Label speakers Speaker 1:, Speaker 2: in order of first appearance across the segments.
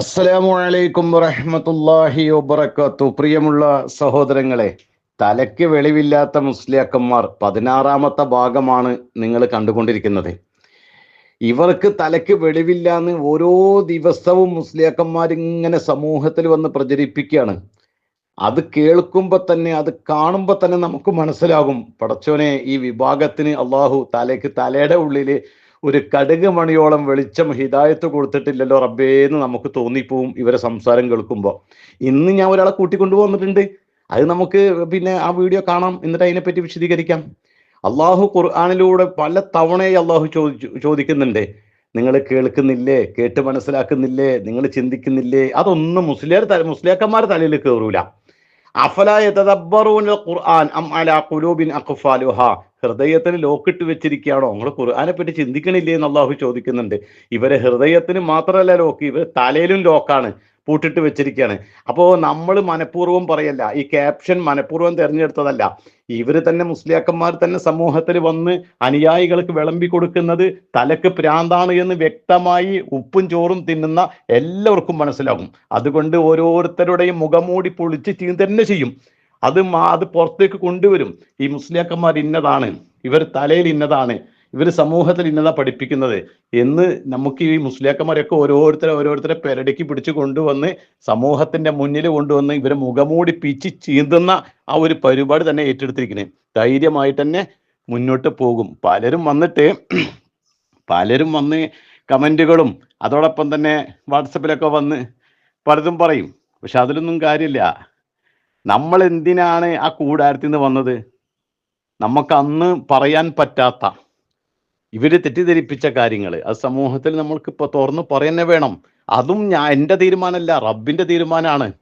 Speaker 1: അസ്സലാമു അലൈക്കും വറഹ്മത്തുള്ളാഹി വബറകാത്തു. പ്രിയമുള്ള സഹോദരങ്ങളെ തലയ്ക്ക് വെളിവില്ലാത്ത മുസ്ലിയാക്കന്മാർ പതിനാറാമത്തെ ഭാഗമാണ് നിങ്ങൾ കണ്ടുകൊണ്ടിരിക്കുന്നത്. ഇവർക്ക് തലയ്ക്ക് വെളിവില്ല എന്ന് ഓരോ ദിവസവും മുസ്ലിയാക്കന്മാർ ഇങ്ങനെ സമൂഹത്തിൽ വന്ന് പ്രചരിപ്പിക്കുകയാണ്. അത് കേൾക്കുമ്പോൾ തന്നെ അത് കാണുമ്പോൾ തന്നെ നമുക്ക് മനസ്സിലാകും. പടച്ചോനെ ഈ വിഭാഗത്തിന് അള്ളാഹു തലയ്ക്ക് തലയുടെ ഉള്ളിൽ ഒരു കടുക് മണിയോളം വെളിച്ചം ഹിതായത്ത് കൊടുത്തിട്ടില്ലല്ലോ റബ്ബേന്ന് നമുക്ക് തോന്നിപ്പോവും ഇവരെ സംസാരം കേൾക്കുമ്പോൾ ഇന്ന് ഞാൻ ഒരാളെ കൂട്ടിക്കൊണ്ടു വന്നിട്ടുണ്ട്. അത് നമുക്ക് പിന്നെ ആ വീഡിയോ കാണാം. എന്നിട്ട് അതിനെപ്പറ്റി വിശദീകരിക്കാം. അള്ളാഹു ഖുർആാനിലൂടെ പല തവണയായി അള്ളാഹു ചോദിച്ചു ചോദിക്കുന്നുണ്ട്. നിങ്ങൾ കേൾക്കുന്നില്ലേ? കേട്ട് മനസ്സിലാക്കുന്നില്ലേ? നിങ്ങൾ ചിന്തിക്കുന്നില്ലേ? അതൊന്നും മുസ്ലിയാർ മുസ്ലിയാക്കന്മാരുടെ തലയിൽ കയറൂല ഹൃദയത്തിന് ലോക്കിട്ട് വെച്ചിരിക്കുകയാണോ? നിങ്ങൾ ഖുർആാനെ പറ്റി ചിന്തിക്കണില്ലേ എന്ന് അള്ളാഹു ചോദിക്കുന്നുണ്ട്. ഇവരെ ഹൃദയത്തിന് മാത്രമല്ല ലോക്ക് ഇവർ തലയിലും ലോക്കാണ് പൂട്ടിട്ട് വെച്ചിരിക്കുകയാണ്. അപ്പോൾ നമ്മൾ മനഃപൂർവം പറയല്ല. ഈ ക്യാപ്ഷൻ മനഃപൂർവം തിരഞ്ഞെടുത്തതല്ല. ഇവർ തന്നെ മുസ്ലിയാക്കന്മാർ തന്നെ സമൂഹത്തിൽ വന്ന് അനുയായികൾക്ക് വിളമ്പി കൊടുക്കുന്നത് തലക്ക് പ്രാന്താണ് എന്ന് വ്യക്തമായി ഉപ്പും ചോറും തിന്നുന്ന എല്ലാവർക്കും മനസ്സിലാകും. അതുകൊണ്ട് ഓരോരുത്തരുടെയും മുഖമൂടി പൊളിച്ച് ചെയ്യും തന്നെ ചെയ്യും. അത് അത് പുറത്തേക്ക് കൊണ്ടുവരും. ഈ മുസ്ലിയാക്കന്മാർ ഇന്നതാണ്. ഇവർ തലയിൽ ഇന്നതാണ്. ഇവർ സമൂഹത്തിൽ ഇന്നതാ പഠിപ്പിക്കുന്നത്. എന്ന് നമുക്ക് ഈ മുസ്ലിയാക്കന്മാരൊക്കെ ഓരോരുത്തരെ ഓരോരുത്തരെ പെരടിക്ക് പിടിച്ചു കൊണ്ടുവന്ന് സമൂഹത്തിന്റെ മുന്നിൽ കൊണ്ടുവന്ന് ഇവരെ മുഖമൂടി പിച്ച് ചീന്തുന്ന ആ ഒരു പരിപാടി തന്നെ ഏറ്റെടുത്തിരിക്കുന്നത് ധൈര്യമായിട്ട് തന്നെ മുന്നോട്ട് പോകും. പലരും വന്നിട്ട് പലരും വന്ന് കമന്റുകളും അതോടൊപ്പം തന്നെ വാട്സപ്പിലൊക്കെ വന്ന് പലതും പറയും. പക്ഷെ അതിലൊന്നും കാര്യമില്ല. നമ്മൾ എന്തിനാണ് ആ കൂടാരത്തിൽ നിന്ന് വന്നത്? നമുക്ക് അന്ന് പറയാൻ പറ്റാത്ത ഇവർ തെറ്റിദ്ധരിപ്പിച്ച കാര്യങ്ങൾ അത് സമൂഹത്തിൽ നമ്മൾക്ക് ഇപ്പൊ തുറന്ന് പറയുന്നേ വേണം. അതും ഞാൻ എന്റെ തീരുമാനമല്ല റബ്ബിന്റെ തീരുമാനമാണ്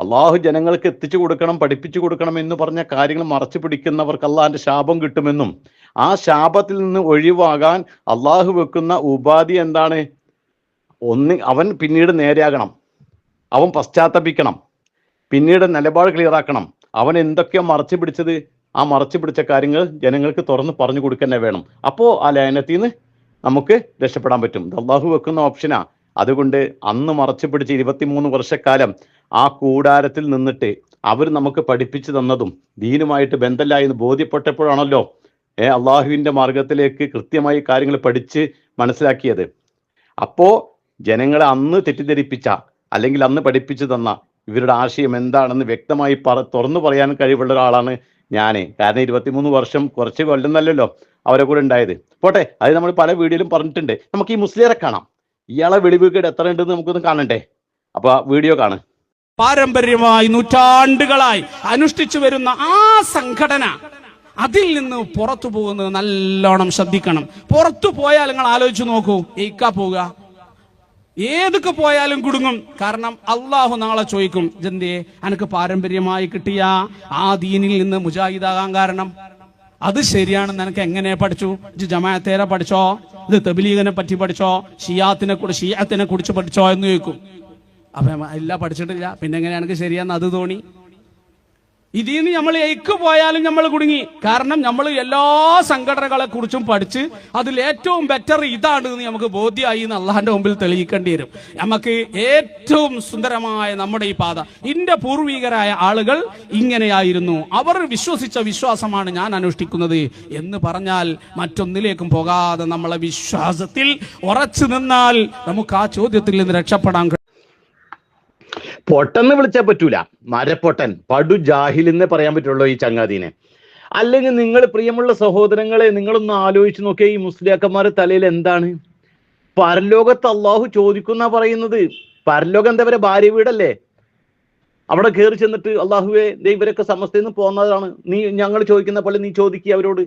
Speaker 1: അള്ളാഹു ജനങ്ങൾക്ക് എത്തിച്ചു കൊടുക്കണം പഠിപ്പിച്ചു കൊടുക്കണം എന്ന് പറഞ്ഞ കാര്യങ്ങൾ മറച്ചു പിടിക്കുന്നവർക്ക് അള്ളാഹിന്റെ ശാപം കിട്ടുമെന്നും ആ ശാപത്തിൽ നിന്ന് ഒഴിവാകാൻ അള്ളാഹു വെക്കുന്ന ഉപാധി എന്താണ്? ഒന്ന് അവൻ പിന്നീട് നേരെയാകണം. അവൻ പശ്ചാത്തപിക്കണം. പിന്നീട് നിലപാട് ക്ലിയറാക്കണം അവൻ എന്തൊക്കെയോ മറച്ചു പിടിച്ചത്? ആ മറച്ചു പിടിച്ച കാര്യങ്ങൾ ജനങ്ങൾക്ക് തുറന്ന് പറഞ്ഞു കൊടുക്കന്നെ വേണം. അപ്പോൾ ആ ലയനത്തിൽ നിന്ന് നമുക്ക് രക്ഷപ്പെടാൻ പറ്റും. അള്ളാഹു വെക്കുന്ന ഓപ്ഷനാ. അതുകൊണ്ട് അന്ന് മറച്ചു പിടിച്ച് ഇരുപത്തിമൂന്ന് വർഷക്കാലം ആ കൂടാരത്തിൽ നിന്നിട്ട് അവർ നമുക്ക് പഠിപ്പിച്ചു തന്നതും ദീനുമായിട്ട് ബന്ധമില്ല എന്ന് ബോധ്യപ്പെട്ടപ്പോഴാണല്ലോ ഏ അള്ളാഹുവിന്റെ മാർഗത്തിലേക്ക് കൃത്യമായി കാര്യങ്ങൾ പഠിച്ച് മനസ്സിലാക്കിയത്. അപ്പോ ജനങ്ങളെ അന്ന് തെറ്റിദ്ധരിപ്പിച്ച അല്ലെങ്കിൽ അന്ന് പഠിപ്പിച്ചു തന്ന ഇവരുടെ ആശയം എന്താണെന്ന് വ്യക്തമായി പറ തുറന്നു പറയാൻ കഴിവുള്ള ഒരാളാണ് ഞാൻ കാരണം ഇരുപത്തിമൂന്ന് വർഷം കുറച്ച് കൊല്ലുന്നല്ലോ അവരെ കൂടെ ഉണ്ടായത്. പോട്ടെ അത് നമ്മൾ പല വീഡിയോയിലും പറഞ്ഞിട്ടുണ്ട്. നമുക്ക് ഈ മുസ്ലിയരെ കാണാം. ഇയാളെ വെളിവീക്കേട് എത്ര ഉണ്ടെന്ന് നമുക്കൊന്ന് കാണണ്ടേ? അപ്പൊ ആ വീഡിയോ കാണ്.
Speaker 2: പാരമ്പര്യമായി നൂറ്റാണ്ടുകളായി അനുഷ്ഠിച്ചു വരുന്ന ആ സംഘടന അതിൽ നിന്ന് പുറത്തു പോകുന്നത് നല്ലോണം ശ്രദ്ധിക്കണം. പുറത്തു പോയാൽ നിങ്ങൾ ആലോചിച്ച് നോക്കൂ. ഏക്കാ പോവുക? ഏതൊക്കെ പോയാലും കുടുങ്ങും. കാരണം അള്ളാഹു നാളെ ചോദിക്കും ജന്തിയെ അനക്ക് പാരമ്പര്യമായി കിട്ടിയ ആ ദീനിൽ നിന്ന് മുജാഹിദാകാൻ കാരണം? അത് ശരിയാണെന്ന് എനിക്ക് എങ്ങനെ പഠിച്ചു? ജമാഅത്തേരെ പഠിച്ചോ? ഇത് തബിലീഗനെ പറ്റി പഠിച്ചോ? ഷിയാത്തിനെ കുറിച്ച് ഷിയാത്തിനെ കുറിച്ച് പഠിച്ചോ? എന്ന് ചോദിക്കും. അപ്പൊ ഇല്ല പഠിച്ചിട്ടില്ല. പിന്നെ എങ്ങനെ എനിക്ക് ശരിയാന്ന് അത് തോന്നി. ഇതിൽ നിന്ന് നമ്മൾ എയ്ക്ക് പോയാലും നമ്മൾ കുടുങ്ങി. കാരണം നമ്മൾ എല്ലാ സംഘടനകളെ കുറിച്ചും പഠിച്ച് അതിൽ ഏറ്റവും ബെറ്റർ ഇതാണ് എന്ന് നമുക്ക് ബോധ്യമായി എന്ന് അള്ളാഹിന്റെ മുമ്പിൽ തെളിയിക്കേണ്ടി വരും. നമുക്ക് ഏറ്റവും സുന്ദരമായ നമ്മുടെ ഈ പാത. ഇന്റെ പൂർവികരായ ആളുകൾ ഇങ്ങനെയായിരുന്നു. അവർ വിശ്വസിച്ച വിശ്വാസമാണ് ഞാൻ അനുഷ്ഠിക്കുന്നത് എന്ന് പറഞ്ഞാൽ മറ്റൊന്നിലേക്കും പോകാതെ നമ്മളെ വിശ്വാസത്തിൽ ഉറച്ചു നിന്നാൽ നമുക്ക് ആ ചോദ്യത്തിൽ നിന്ന് രക്ഷപ്പെടാൻ.
Speaker 1: പൊട്ടെന്ന് വിളിച്ചാൽ പറ്റൂല. മരപ്പൊട്ടൻ. പടു ജാഹിൽ എന്നേ പറയാൻ പറ്റുള്ളൂ ഈ ചങ്ങാതീനെ. അല്ലെങ്കിൽ നിങ്ങൾ പ്രിയമുള്ള സഹോദരങ്ങളെ നിങ്ങളൊന്ന് ആലോചിച്ച് നോക്കിയാൽ ഈ മുസ്ലിയാക്കന്മാരുടെ തലയിൽ എന്താണ്? പരലോകത്ത് അള്ളാഹു ചോദിക്കുന്ന പറയുന്നത്. പരലോകം എന്താ പറയുക ഭാര്യ വീടല്ലേ? അവിടെ കയറി ചെന്നിട്ട് അള്ളാഹുവെ ഇവരൊക്കെ സമസ്തയിൽ നിന്ന് പോകുന്നതാണ്. നീ ഞങ്ങൾ ചോദിക്കുന്ന പോലെ നീ ചോദിക്കുക അവരോട്.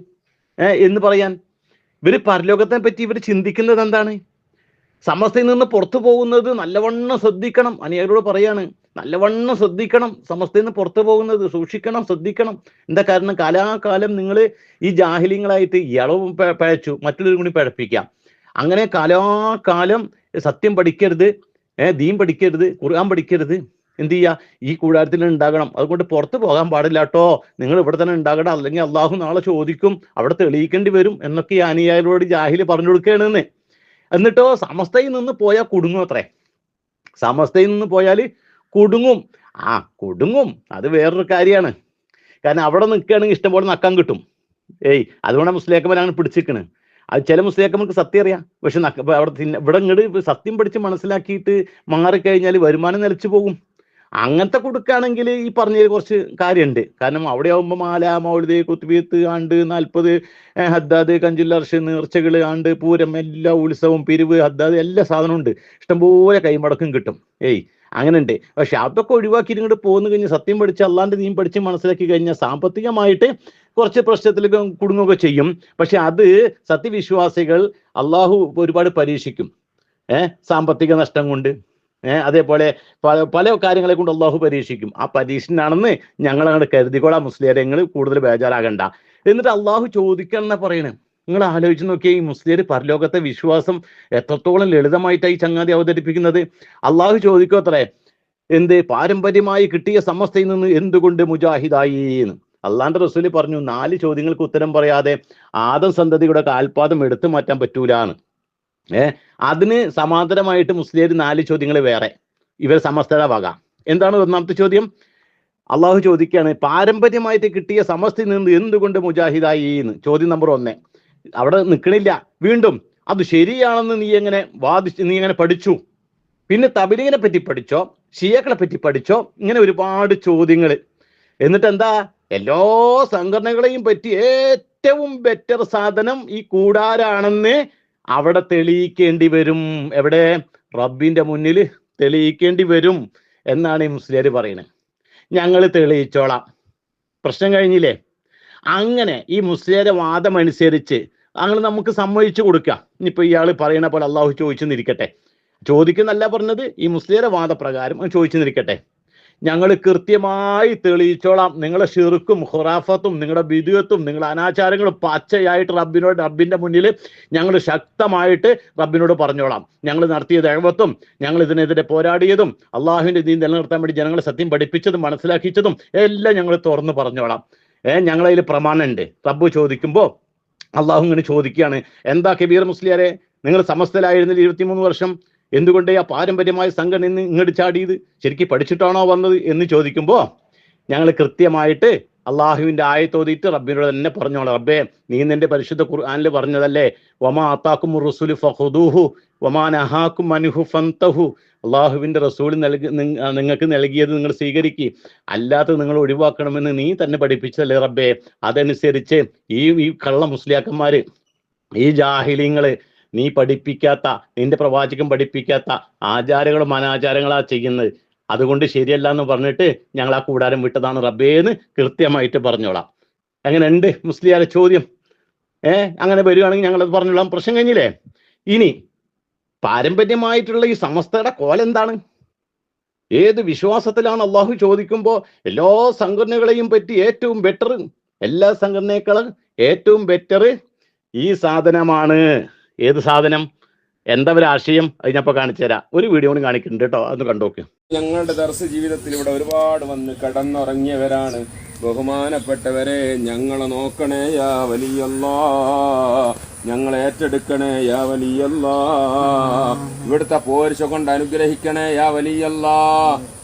Speaker 1: എന്ന് പറയാൻ. ഇവർ പരലോകത്തെ പറ്റി ഇവർ ചിന്തിക്കുന്നത് എന്താണ്? സമസ്തയിൽ നിന്ന് പുറത്തു പോകുന്നത് നല്ലവണ്ണം ശ്രദ്ധിക്കണം. അനിയകരോട് പറയാണ് നല്ലവണ്ണം ശ്രദ്ധിക്കണം. സമസ്തയിൽ നിന്ന് പുറത്തു പോകുന്നത് സൂക്ഷിക്കണം ശ്രദ്ധിക്കണം. എന്താ കാരണം? കാലാകാലം നിങ്ങൾ ഈ ജാഹിലിങ്ങളായിട്ട് ഇളവും പഴച്ചു മറ്റുള്ളവരും കൂടി പഴപ്പിക്കാം. അങ്ങനെ കാലാകാലം സത്യം പഠിക്കരുത് ദീൻ പഠിക്കരുത് ഖുർആൻ പഠിക്കരുത്. എന്ത് ചെയ്യുക ഈ കൂടാരത്തിൽ ഉണ്ടാകണം. അതുകൊണ്ട് പുറത്ത് പോകാൻ പാടില്ല കേട്ടോ നിങ്ങൾ ഇവിടെ തന്നെ ഉണ്ടാകണം. അല്ലെങ്കിൽ അള്ളാഹു നാളെ ചോദിക്കും അവിടെ തെളിയിക്കേണ്ടി വരും എന്നൊക്കെ ഈ അനുയായികളോട് ജാഹിൽ പറഞ്ഞു കൊടുക്കുകയാണെന്ന് എന്നിട്ടോ സമസ്തയിൽ നിന്ന് പോയാൽ കുടുങ്ങും അത്രേ. സമസ്തയിൽ നിന്ന് പോയാൽ കുടുങ്ങും. ആ കുടുങ്ങും. അത് വേറൊരു കാര്യമാണ്. കാരണം അവിടെ നിൽക്കുകയാണെങ്കിൽ ഇഷ്ടംപോലെ നക്കാൻ കിട്ടും. ഏയ് അതുകൊണ്ടാണ് മുസ്ലിയാക്കന്മാരാണ് പിടിച്ചിരിക്കുന്നത് അത് ചില മുസ്ലിയാക്കന്മാർക്ക് സത്യം അറിയാം. പക്ഷെ അവിടെ ഇവിടെ ഇങ്ങോട്ട് സത്യം പഠിച്ച് മനസ്സിലാക്കിയിട്ട് മാറിക്കഴിഞ്ഞാൽ വരുമാനം നിലച്ചു പോകും. അങ്ങനത്തെ കൊടുക്കുകയാണെങ്കിൽ ഈ പറഞ്ഞതിൽ കുറച്ച് കാര്യമുണ്ട്. കാരണം അവിടെ ആവുമ്പോൾ മാല മൗലിദ് കുത്തുബീത്ത് ആണ്ട് നാൽപ്പത് ഹദ്ദാദ് കഞ്ചുല്ലർഷ് നേർച്ചകൾ ആണ്ട് പൂരം എല്ലാ ഉത്സവം പിരിവ് ഹദ്ദാദ് എല്ലാ സാധനവും ഉണ്ട്. ഇഷ്ടംപോലെ കൈമടക്കും കിട്ടും. ഏയ് അങ്ങനെ ഉണ്ട് പക്ഷെ അതൊക്കെ ഒഴിവാക്കി ഇങ്ങോട്ട് പോകുന്നു കഴിഞ്ഞാൽ സത്യം പഠിച്ച് അല്ലാണ്ട് നീ പഠിച്ച് മനസ്സിലാക്കി കഴിഞ്ഞാൽ സാമ്പത്തികമായിട്ട് കുറച്ച് പ്രശ്നത്തിലൊക്കെ കുടുങ്ങുകയൊക്കെ ചെയ്യും. പക്ഷെ അത് സത്യവിശ്വാസികൾ അള്ളാഹു ഒരുപാട് പരീക്ഷിക്കും. ഏഹ് സാമ്പത്തിക നഷ്ടം കൊണ്ട്. ഏഹ് അതേപോലെ പല കാര്യങ്ങളെ കൊണ്ട് അള്ളാഹു പരീക്ഷിക്കും. ആ പരീക്ഷനാണെന്ന് ഞങ്ങൾ അങ്ങോട്ട് കരുതിക്കോളാം മുസ്ലിയരെ. നിങ്ങൾ കൂടുതൽ ബേജാറാകണ്ട. എന്നിട്ട് അള്ളാഹു ചോദിക്കണം എന്നാ പറയണേ? നിങ്ങൾ ആലോചിച്ച് നോക്കിയാൽ ഈ മുസ്ലിയർ പരലോകത്തെ വിശ്വാസം എത്രത്തോളം ലളിതമായിട്ടാണ് ഈ ചങ്ങാതി അവതരിപ്പിക്കുന്നത്? അള്ളാഹു ചോദിക്കോ അത്രേ. എന്ത് പാരമ്പര്യമായി കിട്ടിയ സമസ്തയിൽ നിന്ന് എന്തുകൊണ്ട് മുജാഹിദായി എന്ന്. അള്ളാന്റെ റസൂലി പറഞ്ഞു നാല് ചോദ്യങ്ങൾക്ക് ഉത്തരം പറയാതെ ആദം സന്തതിയുടെ കാൽപാദം എടുത്തു മാറ്റാൻ പറ്റൂലാന്ന്. ഏ? അതിന് സമാന്തരമായിട്ട് മുസ്ലിം നാല് ചോദ്യങ്ങൾ വേറെ. ഇവർ സമസ്തത എന്താണ് ഒന്നാമത്തെ ചോദ്യം? അള്ളാഹു ചോദിക്കുകയാണ് പാരമ്പര്യമായിട്ട് കിട്ടിയ സമസ്തയിൽ നിന്ന് എന്തുകൊണ്ട് മുജാഹിദായി എന്ന്? ചോദ്യം നമ്പർ ഒന്ന്. അവിടെ നിൽക്കണില്ല വീണ്ടും അത് ശരിയാണെന്ന് നീ എങ്ങനെ വാദിച്ച് നീ എങ്ങനെ പഠിച്ചു? പിന്നെ തബലീനെ പറ്റി പഠിച്ചോ? ഷിയക്കളെ പറ്റി പഠിച്ചോ? ഇങ്ങനെ ഒരുപാട് ചോദ്യങ്ങൾ എന്നിട്ട് എന്താ എല്ലാ സംഘടനകളെയും പറ്റി ഏറ്റവും ബെറ്റർ സാധനം ഈ കൂടാരാണെന്ന് അവിടെ തെളിയിക്കേണ്ടി വരും. എവിടെ? റബ്ബിന്റെ മുന്നിൽ തെളിയിക്കേണ്ടി വരും എന്നാണ് ഈ മുസ്ലിയാർ പറയുന്നത്. ഞങ്ങൾ തെളിയിച്ചോളാം. പ്രശ്നം കഴിഞ്ഞില്ലേ? അങ്ങനെ ഈ മുസ്ലിയാരെ വാദം അനുസരിച്ച് അങ്ങനെ നമുക്ക് സമ്മതിച്ചു കൊടുക്കാം. ഇനിയിപ്പോൾ ഇയാൾ പറയുന്ന പോലെ അള്ളാഹു ചോദിച്ചു നിൽക്കട്ടെ. ചോദിക്കുന്നല്ല പറഞ്ഞത് ഈ മുസ്ലിയുടെ വാദപ്രകാരം ചോദിച്ചു ചോദിച്ചെന്നിരിക്കട്ടെ ഞങ്ങൾ കൃത്യമായി തെളിയിച്ചോളാം. നിങ്ങളെ ഷിർക്കും ഹുറാഫത്തും നിങ്ങളുടെ ബിദുവത്തും നിങ്ങളുടെ അനാചാരങ്ങളും പച്ചയായിട്ട് റബ്ബിനോട് റബ്ബിന്റെ മുന്നിൽ ഞങ്ങൾ ശക്തമായിട്ട് റബ്ബിനോട് പറഞ്ഞോളാം. ഞങ്ങൾ നടത്തിയ ദൈവത്വം ഞങ്ങൾ ഇതിനെതിരെ പോരാടിയതും അള്ളാഹുവിന്റെ നീ നിലനിർത്താൻ വേണ്ടി ജനങ്ങളെ സത്യം പഠിപ്പിച്ചതും മനസ്സിലാക്കിച്ചതും എല്ലാം ഞങ്ങൾ തുറന്ന് പറഞ്ഞോളാം. ഏഹ് ഞങ്ങളതിൽ പ്രമാണമുണ്ട് റബ്ബ് ചോദിക്കുമ്പോൾ അള്ളാഹു ഇങ്ങനെ ചോദിക്കുകയാണ്. എന്താ കബീർ മുസ്ലിയാരെ? നിങ്ങൾ സമസ്തയിലായിരുന്നില്ല ഇരുപത്തിമൂന്ന് വർഷം. എന്തുകൊണ്ട് ആ പാരമ്പര്യമായ സംഘടന ഇന്ന് ഇങ്ങോട്ട് ചാടിയത്? ശരിക്കും പഠിച്ചിട്ടാണോ വന്നത് എന്ന് ചോദിക്കുമ്പോൾ ഞങ്ങൾ കൃത്യമായിട്ട് അള്ളാഹുവിന്റെ ആയത്തോതിയിട്ട് റബ്ബിനോട് തന്നെ പറഞ്ഞോളാം. റബ്ബേ നീ നിന്റെ പരിശുദ്ധ ഖുർആാനിൽ പറഞ്ഞതല്ലേ? വമാ അത്താക്കും റുസുലു ഫഹുദൂഹു വമാ നഹാക്കും അനുഹു ഫന്തഹു. അള്ളാഹുവിന്റെ റസൂൽ നൽകി നിങ്ങൾക്ക് നൽകിയത് നിങ്ങൾ സ്വീകരിക്കുക അല്ലാത്തത് നിങ്ങൾ ഒഴിവാക്കണമെന്ന് നീ തന്നെ പഠിപ്പിച്ചതല്ലേ റബ്ബേ? അതനുസരിച്ച് ഈ ഈ കള്ള മുസ്ലിയാക്കന്മാര് ഈ ജാഹിലിങ്ങൾ നീ പഠിപ്പിക്കാത്ത നിന്റെ പ്രവാചകൻ പഠിപ്പിക്കാത്ത ആചാരങ്ങളും അനാചാരങ്ങളാ ചെയ്യുന്നത്. അതുകൊണ്ട് ശരിയല്ല എന്ന് പറഞ്ഞിട്ട് ഞങ്ങൾ ആ കൂടാരം വിട്ടതാണ് റബ്ബേന്ന് കൃത്യമായിട്ട് പറഞ്ഞോളാം. അങ്ങനെ ഉണ്ട് മുസ്ലിയാരെ ചോദ്യം? ഏ അങ്ങനെ വരികയാണെങ്കിൽ ഞങ്ങളത് പറഞ്ഞോളാം. പ്രശ്നം കഴിഞ്ഞില്ലേ? ഇനി പാരമ്പര്യമായിട്ടുള്ള ഈ സമസ്തയുടെ കോലെന്താണ് ഏത് വിശ്വാസത്തിലാണ് അള്ളാഹു ചോദിക്കുമ്പോൾ എല്ലാ സംഘടനകളെയും പറ്റി ഏറ്റവും ബെറ്റർ എല്ലാ സംഘടനയേക്കാളും ഏറ്റവും ബെറ്റർ ഈ സാധനമാണ്. ഏത് സാധനം എന്താ ഒരു ആശയം അതിനപ്പോ കാണിച്ചു തരാം. ഒരു വീഡിയോ കൂടി കാണിക്കുന്നുണ്ട് കേട്ടോ അത് കണ്ടോക്ക്
Speaker 3: ഞങ്ങളുടെ ദർശ ജീവിതത്തിൽ ഇവിടെ ഒരുപാട് വന്ന് കടന്നുറങ്ങിയവരാണ്. ബഹുമാനപ്പെട്ടവരെ ഞങ്ങളെ നോക്കണേ യാ വലിയല്ലാ. ഞങ്ങളെ ഏറ്റെടുക്കണേ യാ വലിയല്ലാ. ഇവിടുത്തെ പോരിശ കൊണ്ട് അനുഗ്രഹിക്കണേ യാ വലിയല്ലാ.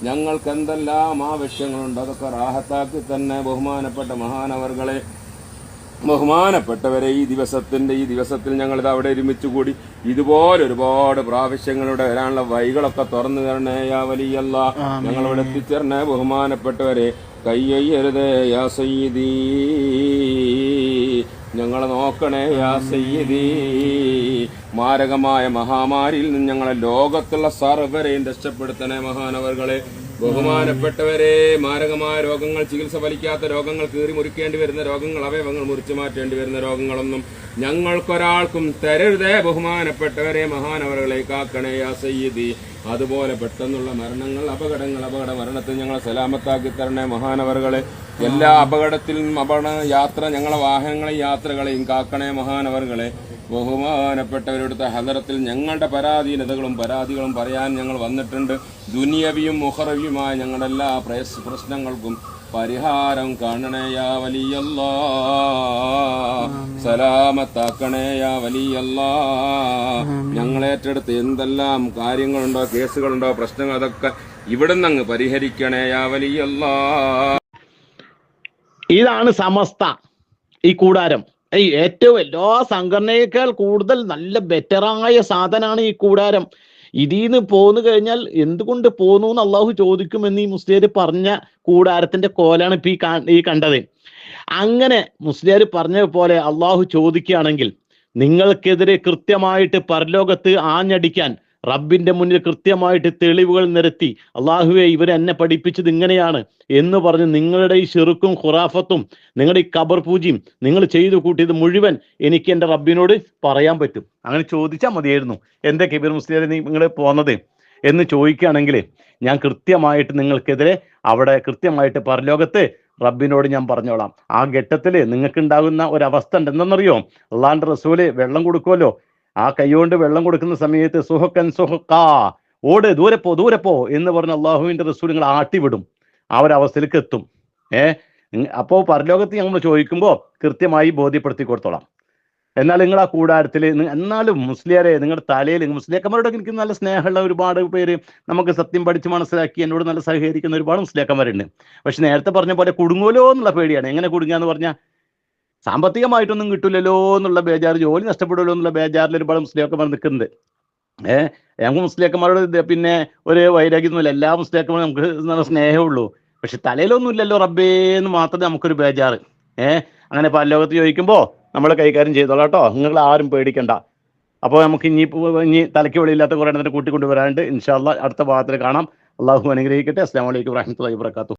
Speaker 3: ഞങ്ങൾക്ക് എന്തെല്ലാം ആവശ്യങ്ങളുണ്ട് അതൊക്കെ റാഹത്താക്കി തന്നെ ബഹുമാനപ്പെട്ട മഹാനവർകളെ ബഹുമാനപ്പെട്ടവരെ ഈ ദിവസത്തിന്റെ ഈ ദിവസത്തിൽ ഞങ്ങൾ ഇത് അവിടെ ഒരുമിച്ച് കൂടി ഇതുപോലെ ഒരുപാട് പ്രാവശ്യങ്ങളുടെ വരാനുള്ള വൈകളൊക്കെ തുറന്നു തരണേ യാ വലിയല്ല. ഞങ്ങൾ ഇവിടെ എത്തിച്ചേരണേ ബഹുമാനപ്പെട്ടവരെ. കയ്യയ്യരുതേ യാ സയ്യിദീ. ഞങ്ങളെ നോക്കണേ യാ സയ്യിദീ. മാരകമായ മഹാമാരിയിൽ നിന്ന് ഞങ്ങളെ ലോകത്തുള്ള സർവരെയും രക്ഷപ്പെടുത്തണേ മഹാനവർകളെ ബഹുമാനപ്പെട്ടവരെ മാരകമായ രോഗങ്ങൾ ചികിത്സ ഫലിക്കാത്ത രോഗങ്ങൾ കീറി മുറിക്കേണ്ടി വരുന്ന രോഗങ്ങൾ അവയവങ്ങൾ മുറിച്ചു മാറ്റേണ്ടി വരുന്ന രോഗങ്ങളൊന്നും ഞങ്ങൾക്കൊരാൾക്കും തരരുതേ ബഹുമാനപ്പെട്ടവരെ മഹാനവറുകളെ കാക്കണേ സയ്യിദി. അതുപോലെ പെട്ടെന്നുള്ള മരണങ്ങൾ അപകടങ്ങൾ അപകട മരണത്തിൽ ഞങ്ങളെ സലാമത്താക്കി തരണേ മഹാനവറുകളെ. എല്ലാ അപകടത്തിലും അപകട യാത്ര ഞങ്ങളെ വാഹനങ്ങളെയും യാത്രകളെയും കാക്കണേ മഹാനവറുകളെ. ബഹുമാനപ്പെട്ടവരുടെ ഹദരത്തിൽ ഞങ്ങളുടെ പരാധീനതകളും പരാതികളും പറയാൻ ഞങ്ങൾ വന്നിട്ടുണ്ട്. ദുനിയവിയും മുഹറവിയുമായ ഞങ്ങളുടെ എല്ലാ പ്രശ്നങ്ങൾക്കും പരിഹാരം കാണണേ യാ വലിയല്ലാ. സലാമത്താക്കണേ യാ വലിയല്ലാ. ഞങ്ങളേറ്റെടുത്ത് എന്തെല്ലാം കാര്യങ്ങളുണ്ടോ കേസുകളുണ്ടോ പ്രശ്നങ്ങൾ അതൊക്കെ ഇവിടുന്ന് അങ്ങ് പരിഹരിക്കണേ യാ വലിയല്ലാ.
Speaker 1: ഇതാണ് സമസ്ത ഈ കൂടാരം. ഈ ഏറ്റവും എല്ലാ സംഘടനയേക്കാൾ കൂടുതൽ നല്ല ബെറ്ററായ സാധനമാണ് ഈ കൂടാരം. ഇതിന്ന് പോന്നു കഴിഞ്ഞാൽ എന്തുകൊണ്ട് പോന്നു എന്ന് അള്ളാഹു ചോദിക്കുമെന്ന് ഈ മുസ്ലിയർ പറഞ്ഞ കൂടാരത്തിന്റെ കോലാണ് ഇപ്പൊ ഈ ഈ കണ്ടത്. അങ്ങനെ മുസ്ലിയാർ പറഞ്ഞ പോലെ അള്ളാഹു ചോദിക്കുകയാണെങ്കിൽ നിങ്ങൾക്കെതിരെ കൃത്യമായിട്ട് പരലോകത്ത് ആഞ്ഞടിക്കാൻ റബ്ബിന്റെ മുന്നിൽ കൃത്യമായിട്ട് തെളിവുകൾ നിരത്തി അള്ളാഹുവെ ഇവർ എന്നെ പഠിപ്പിച്ചത് ഇങ്ങനെയാണ് എന്ന് പറഞ്ഞ് നിങ്ങളുടെ ഈ ചെറുക്കും ഖുറാഫത്തും നിങ്ങളുടെ ഈ കബർ പൂജയും നിങ്ങൾ ചെയ്തു കൂട്ടിയത് മുഴുവൻ എനിക്ക് എന്റെ റബ്ബിനോട് പറയാൻ പറ്റും. അങ്ങനെ ചോദിച്ചാൽ മതിയായിരുന്നു എന്താ കബീർ മുസ്ലിം നിങ്ങൾ പോന്നത്? എന്ന് ചോദിക്കുകയാണെങ്കിൽ ഞാൻ കൃത്യമായിട്ട് നിങ്ങൾക്കെതിരെ അവിടെ കൃത്യമായിട്ട് പരലോകത്ത് റബ്ബിനോട് ഞാൻ പറഞ്ഞോളാം. ആ ഘട്ടത്തിൽ നിങ്ങൾക്ക് ഉണ്ടാകുന്ന ഒരവസ്ഥ ഉണ്ട് എന്തെന്നറിയോ അള്ളാന്റെ റസൂൽ വെള്ളം കൊടുക്കുമല്ലോ ആ കൈകൊണ്ട് വെള്ളം കൊടുക്കുന്ന സമയത്ത് സുഹക്കൻ സുഹക്കാ ഓട് ദൂരെ പോ ദൂരെ പോ എന്ന് പറഞ്ഞ അള്ളാഹുവിന്റെ റസൂൽ നിങ്ങൾ ആട്ടിവിടും. ആ ഒരു അവസ്ഥയിലേക്ക് എത്തും. ഏ? അപ്പോൾ പരലോകത്ത് ഞങ്ങൾ ചോദിക്കുമ്പോൾ കൃത്യമായി ബോധ്യപ്പെടുത്തി കൊടുത്തോളാം. എന്നാൽ നിങ്ങൾ ആ കൂടാരത്തിൽ എന്നാലും മുസ്ലിയാരെ നിങ്ങളുടെ തലയിൽ മുസ്ലിയാക്കന്മാരോടൊക്കെ എനിക്ക് നല്ല സ്നേഹമുള്ള ഒരുപാട് പേര് നമുക്ക് സത്യം പഠിച്ച് മനസ്സിലാക്കി എന്നോട് നല്ല സഹകരിക്കുന്ന ഒരുപാട് മുസ്ലിയാക്കന്മാരുണ്ട്. പക്ഷെ നേരത്തെ പറഞ്ഞ പോലെ കുടുങ്ങുമല്ലോ എന്നുള്ള പേടിയാണ്. എങ്ങനെ കുടുങ്ങുക കുടുങ്ങാന്ന് പറഞ്ഞാൽ സാമ്പത്തികമായിട്ടൊന്നും കിട്ടില്ലല്ലോ എന്നുള്ള ബേജാർ ജോലി നഷ്ടപ്പെടുമല്ലോ എന്നുള്ള ബേജാറിൽ ഒരുപാട് മുസ്ലിയാക്കന്മാർ നിൽക്കുന്നത് ഏഹ് ഞങ്ങൾ മുസ്ലിയാക്കന്മാരോട് പിന്നെ ഒരു വൈരാഗ്യമൊന്നുമില്ല. എല്ലാ മുസ്ലിയാക്കന്മാരും നമുക്ക് നല്ല സ്നേഹമുള്ളൂ പക്ഷെ തലയിലൊന്നും ഇല്ലല്ലോ റബ്ബേ എന്ന് മാത്രമേ നമുക്കൊരു ബേജാറ്. ഏഹ് അങ്ങനെ പരലോകത്ത് ചോദിക്കുമ്പോൾ നമ്മൾ കൈകാര്യം ചെയ്തോളാം കേട്ടോ. നിങ്ങൾ ആരും പേടിക്കണ്ട. അപ്പോൾ നമുക്ക് ഇനി ഇനി തലയ്ക്ക് വെളിയില്ലാത്ത കുറേ എണ്ണത്തിന് കൂട്ടിക്കൊണ്ടുവരാണ്ട് ഇൻഷാല്ല അടുത്ത ഭാഗത്തിൽ കാണാം. അള്ളാഹു അനുഗ്രഹിക്കട്ടെ. അസ്സാം വലൈക്കും വാഹമത്തല്ലാ വാത്തു